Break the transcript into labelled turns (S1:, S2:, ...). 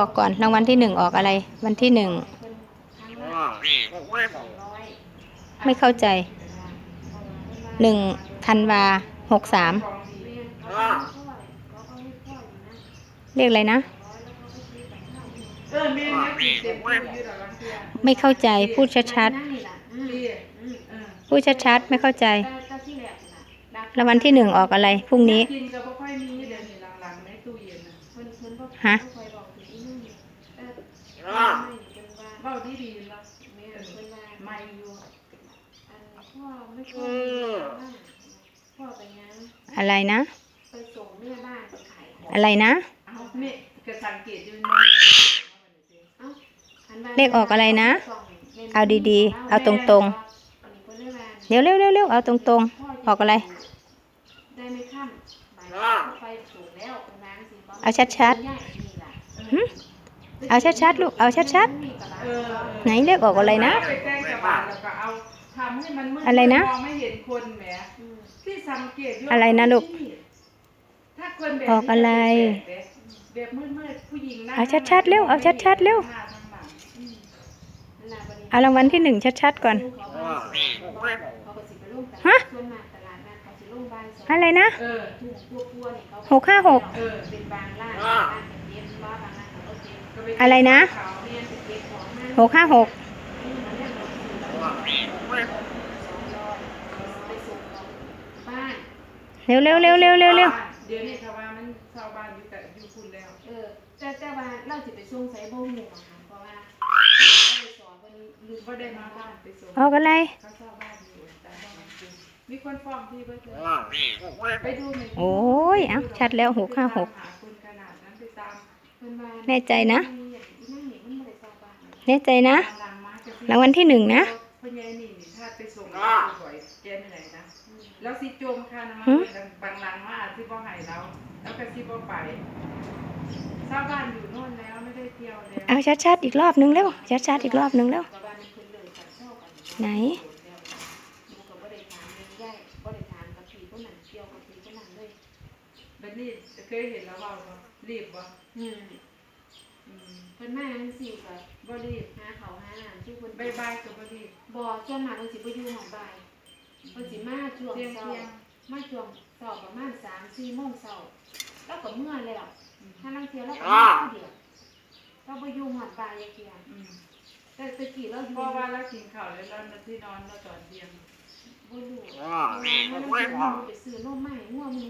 S1: ออกก่อนรางวัลที่หนึ่งออกอะไร วันที่หนึ่งไม่เข้าใจหนึ่งธันวาหกสามเรียกอะไรนะ ไม่เข้าใจพูดชัดๆพูดชัดๆไม่เข้าใจรางวัลที่หนึ่งออกอะไรพรุ่งนี้
S2: กิ นก็บ่ค่อยมีเดี๋ยวนี้หลังๆในตู้เย็นน่ะ
S1: ฮะ
S2: เว้าดีๆเนาะไม่อยู่
S1: อะไรนะ
S3: ไปส่งแม่บ้านไปขายของ
S1: อะไรนะ
S2: เอ้าแม่ก็สังเกตอยู่
S3: เอ้าหันมา
S1: เลขออกอะไรนะ
S3: ส่งแม่
S1: เอาดีๆ เอาตรง
S3: อันนี้เพิ่นเลยว่า
S1: ๆเดี๋ยวเร็วเร็วๆเอาตรงๆ ออกอะไร
S3: ได้ไม่ค่ำบ่ายไฟสูงแล้วประมาณสิบ่
S1: เอาชัดๆ
S3: ใหญ่นี่ล่ะ
S1: หึเอาชัดๆลูก เอาชัด
S2: เออ
S1: ๆ ไหนเลขออกอะไรนะ
S2: ไปแกล้งชาวบ้านแล้วก็เอาทำให้มันมืด
S1: อะไรนะ
S2: มองไม่เห็นคนแหม
S3: อืม
S2: ที่สังเกตยู่
S1: อะไรนะลูก
S2: ถ้าคนแบบ
S1: ออกอะไร
S2: แบบมืดๆผู้หญิงนั่ง
S1: เอาชัดๆเร็วเอาชัดๆเร็ว
S2: หน้าทั้งหลัง
S3: นั่นล่ะบัดนี้
S1: เอารางวัลที่หนึ่งชัดๆก่อน
S3: เขาบ้านสองเขาก็สิไปลงตลาด
S1: ฮะ
S3: ส่วนมากตลาดนัดเขาสิลงบ้านสอง
S1: อะไรนะ
S2: เออ
S3: ถูกพวกพัวนี่เขา
S1: หกห้าหก
S3: เออเป็นบางร้านบางร้านเป็นเย็นบ้าบางร้านเขาก็เย็น
S2: ก็ป
S1: อะไรนะ
S2: เห
S1: กห้าหก
S3: ไปส่งเขาบ้าน
S1: เร็วเร็วเร็วเร็วเร็วเร็ว
S2: เดี๋ยวนี้ชาวบ้านมันชาวบ้านอยู่แต่อยู่คุณแล้ว
S3: เออแต่แต่ว่าเราสิไปส่งใส่บ่หมู่อะค่ะเพราะว่าเราไปสอนเพิ่นลืม
S2: ก็ได้มาบ้านไปส่ง
S1: ออกอะไร
S2: เขาชาวบ้านอยู่แต่บ้านจริงมีคนฟ้องที่เบิดเลยไปดูหน่อย
S1: โอ้ยเอาชัดแล้วหกห้าหก
S2: หาคนขนาดนั้นไปตาม
S3: เพิ่นว่า
S1: แน่ใจ
S3: นะ
S1: แน่ใจนะ
S2: ตามหลังมาจะ
S1: รางวัลที่หนึ่งนะ
S2: พ่อใหญ่นี่นี่ถ้าไปส่งบ่อยแกเหนื่อยนะ
S3: อืม
S2: แล้วสิโจมค่าน้ำมัน
S1: หึ
S2: บางหลังมาอาจสิบ่ให้เราแล้วก็สิบ่ไปชาวบ้านอยู่โน่นแล้วไม่ได้เที่ยวแล้ว
S1: เอาชัดๆอีกรอบนึงเร็วชัดๆอีกรอบนึงเร็ว
S3: ก็ว่ามันเพิ่นเลยกันเช่ากัน
S1: ไหน
S3: หนูก็บ่ได้ถามเรื่องใหญ่บ่ได้ถามกับพี่ผู้นั้นเกี่ยวกับพี่ผู้นั้นเลย
S2: แบบนี้เคยเห็นแล้วเปล่าบ่รีบบ่
S3: อืม
S2: อืม
S3: เพิ่นมาจังซี่ก็
S2: บ่รีบ
S3: หาเขาวหาอาหารที่เพิ่น
S2: บายบายก็บ่รีบ
S3: บ่ส่วนมากเพิ่นสิบ่อยู่หม้องบ่ายเพิ่นสิมาช่วง
S2: เที่ยง
S3: เช้า
S2: เที่ยง
S3: มาช่วงเช้าประมาณ3-4โมงเช้าแล้วก็เมื่อแล้วถ้าลังเที่ยแล้วก็มาผู้เดียวเราบ่อยู่หอดบ่ายจักเที่ย
S2: อืม
S3: แต่ตะกี้เราอยู่
S2: เพราะว่าเรากินข้าวแล้วเราที่นอนเราตอนเที่ยง
S3: บ่รู้เพราะว่ามันไปซื้อนมใหม่งัวมัน